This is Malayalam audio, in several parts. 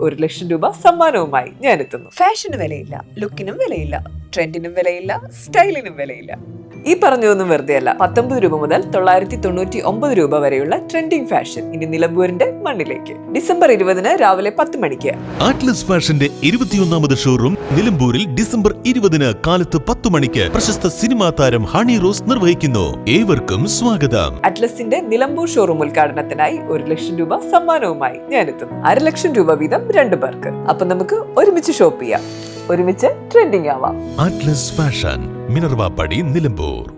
ഒരു ലക്ഷം രൂപ സമ്മാനവുമായി ഞാൻ എത്തുന്നു ഫാഷന് വിലയില്ല ലുക്കിനും വിലയില്ല ട്രെൻഡിനും വിലയില്ല സ്റ്റൈലിനും വിലയില്ല. ഈ പറഞ്ഞതൊന്നും വെറുതെ അല്ല പത്തൊമ്പത് രൂപ മുതൽ തൊള്ളായിരത്തി തൊണ്ണൂറ്റി ഒമ്പത് രൂപ വരെയുള്ള ട്രെൻഡിംഗ് ഫാഷൻ ഇനി നിലമ്പൂരിന്റെ മണ്ണിലേക്ക്. ഡിസംബർ ഇരുപതിന് രാവിലെ പത്ത് മണിക്ക്. ആറ്റ്ലസ് ഫാഷന്റെ ഇരുപത്തിയൊന്നാമത് ഷോറൂം നിലമ്പൂരിൽ ഡിസംബർ ഇരുപതിന് കാലത്ത് പത്ത് മണിക്ക് പ്രശസ്ത സിനിമാ താരം ഹണി റോസ് നിർവഹിക്കുന്നു. ഏവർക്കും സ്വാഗതം. അറ്റ്ലസിന്റെ നിലമ്പൂർ ഷോറൂം ഉദ്ഘാടനത്തിനായി ഒരു ലക്ഷം രൂപ സമ്മാനവുമായി ഞാനെത്തും അര ലക്ഷം രൂപ വീതം രണ്ടു പേർക്ക്. അപ്പൊ നമുക്ക് ഒരുമിച്ച് ഷോപ്പ് ചെയ്യാം. ഒരുമിച്ച് ട്രെൻഡിംഗ് ആവാം. അറ്റ്ലസ് ഫാഷൻ മിനർവാപ്പടി നിലമ്പൂർ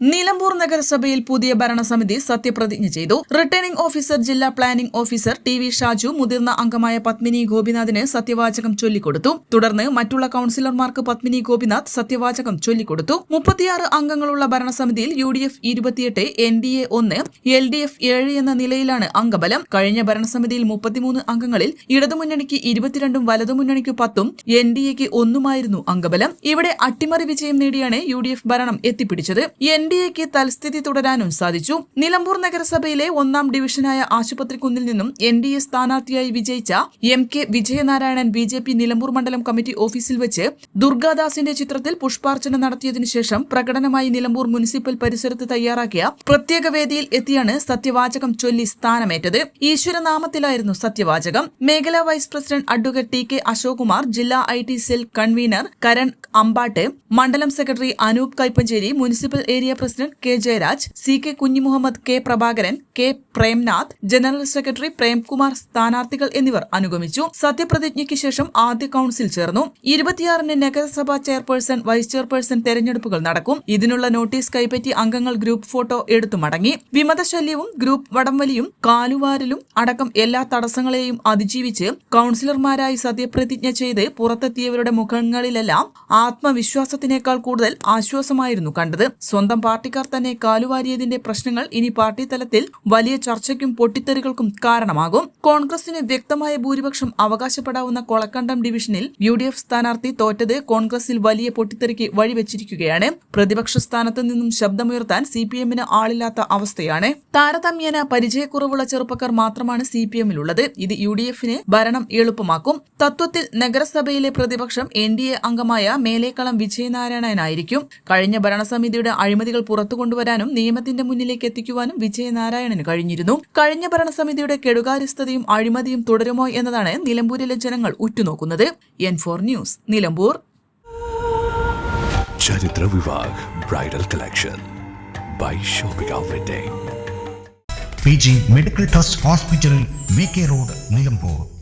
നിലമ്പൂർ നഗരസഭയിൽ പുതിയ ഭരണസമിതി സത്യപ്രതിജ്ഞ ചെയ്തു. റിട്ടേണിംഗ് ഓഫീസർ ജില്ലാ planning officer T V Shaju മുതിർന്ന അംഗമായ പത്മിനി ഗോപിനാഥിന് സത്യവാചകം ചൊല്ലിക്കൊടുത്തു. തുടർന്ന് മറ്റുള്ള കൌൺസിലർമാർക്ക് പത്മിനി ഗോപിനാഥ് സത്യവാചകം ചൊല്ലിക്കൊടുത്തു. മുപ്പത്തിയാറ് അംഗങ്ങളുള്ള ഭരണസമിതിയിൽ യു ഡി എഫ് ഇരുപത്തിയെട്ട് എൻ ഡി എ ഒന്ന് എൽ ഡി എഫ് ഏഴ് എന്ന നിലയിലാണ് അംഗബലം. കഴിഞ്ഞ ഭരണസമിതിയിൽ മുപ്പത്തിമൂന്ന് അംഗങ്ങളിൽ ഇടതുമുന്നണിക്ക് ഇരുപത്തിരണ്ടും വലതുമുന്നണിക്ക് പത്തും എൻ ഡി എക്ക് ഒന്നുമായിരുന്നു അംഗബലം. ഇവിടെ അട്ടിമറി വിജയം നേടിയാണ് യു ഡി എഫ് ഭരണം എത്തിപ്പിടിച്ചത്. എൻ ഡി എക്ക് തൽസ്ഥിതി തുടരാനും സാധിച്ചു. നിലമ്പൂർ നഗരസഭയിലെ ഒന്നാം ഡിവിഷനായ ആശുപത്രിക്കുന്നിൽ നിന്നും എൻ ഡി എ സ്ഥാനാർത്ഥിയായി വിജയിച്ച M K Vijayanarayanan B J P Nilambur മണ്ഡലം കമ്മിറ്റി ഓഫീസിൽ വെച്ച് ദുർഗാദാസിന്റെ ചിത്രത്തിൽ പുഷ്പാർച്ചന നടത്തിയതിനു ശേഷം പ്രകടനമായി നിലമ്പൂർ മുനിസിപ്പൽ പരിസരത്ത് തയ്യാറാക്കിയ പ്രത്യേക വേദിയിൽ എത്തിയാണ് സത്യവാചകം ചൊല്ലി സ്ഥാനമേറ്റത്. ഈശ്വരനാമത്തിലായിരുന്നു സത്യവാചകം. മേഖലാ vice president advocate T K Ashokumar ജില്ലാ I T cell convener Karan Ambatt മണ്ഡലം secretary Anoop Kaippancheri municipal area president K Jayaraj C K Kunhimuhammad K Prabhakaran K Premnath general secretary Premkumar സ്ഥാനാർത്ഥികൾ എന്നിവർ അനുഗമിച്ചു. സത്യപ്രതിജ്ഞയ്ക്ക് ശേഷം ആദ്യ കൌൺസിൽ ചേർന്നു. ഇരുപത്തിയാറിന് നഗരസഭാ ചെയർപേഴ്സൺ വൈസ് ചെയർപേഴ്സൺ തെരഞ്ഞെടുപ്പുകൾ നടക്കും. ഇതിനുള്ള നോട്ടീസ് കൈപ്പറ്റി അംഗങ്ങൾ ഗ്രൂപ്പ് ഫോട്ടോ എടുത്തു മടങ്ങി. വിമതശല്യവും ഗ്രൂപ്പ് വടംവലിയും കാലുവാരലും അടക്കം എല്ലാ തടസ്സങ്ങളെയും അതിജീവിച്ച് കൌൺസിലർമാരായി സത്യപ്രതിജ്ഞ ചെയ്ത് പുറത്തെത്തിയവരുടെ മുഖങ്ങളിലെല്ലാം ആത്മവിശ്വാസത്തിനേക്കാൾ കൂടുതൽ ആശ്വാസമായിരുന്നു കണ്ടത്. സ്വന്തം പാർട്ടിക്കാർ തന്നെ കാലുവാരിയതിന്റെ പ്രശ്നങ്ങൾ ഇനി പാർട്ടി തലത്തിൽ വലിയ ചർച്ചയ്ക്കും പൊട്ടിത്തെറികൾക്കും കാരണമാകും. കോൺഗ്രസിന് വ്യക്തമായ ഭൂരിപക്ഷം അവകാശപ്പെടാവുന്ന കൊളക്കണ്ടം ഡിവിഷനിൽ യു ഡി എഫ് സ്ഥാനാർത്ഥി തോറ്റത് കോൺഗ്രസിൽ വലിയ പൊട്ടിത്തെറിക്ക് വഴിവെച്ചിരിക്കുകയാണ്. പ്രതിപക്ഷ സ്ഥാനത്ത് നിന്നും ശബ്ദമുയർത്താൻ സി പി എമ്മിന് ആളില്ലാത്ത അവസ്ഥയാണ്. താരതമ്യേന പരിചയക്കുറവുള്ള ചെറുപ്പക്കാർ മാത്രമാണ് സി പി എമ്മിലുള്ളത് ഇത് യു ഡി എഫിന് ഭരണം എളുപ്പമാക്കും. തത്വത്തിൽ നഗരസഭയിലെ പ്രതിപക്ഷം എൻ ഡി എ അംഗമായ മേലേക്കളം വിജയനാരായണനായിരിക്കും. കഴിഞ്ഞ ഭരണസമിതിയുടെ അഴിമതികൾ പുറത്തു കൊണ്ടുവരാനും നിയമത്തിന്റെ മുന്നിലേക്ക് എത്തിക്കുവാനും വിജയനാരായണന് കഴിഞ്ഞിരുന്നു. കഴിഞ്ഞ ഭരണസമിതിയുടെ കെടുകാര്യസ്ഥതയും അഴിമതിയും തുടരുമോ എന്നതാണ് നിലമ്പൂരിലെ ജനങ്ങൾ ഉറ്റുനോക്കുന്നത്. N four news Nilambur. Charitra Vivah bridal collection. By shopping P G medical trust hospital V K road Nilambur.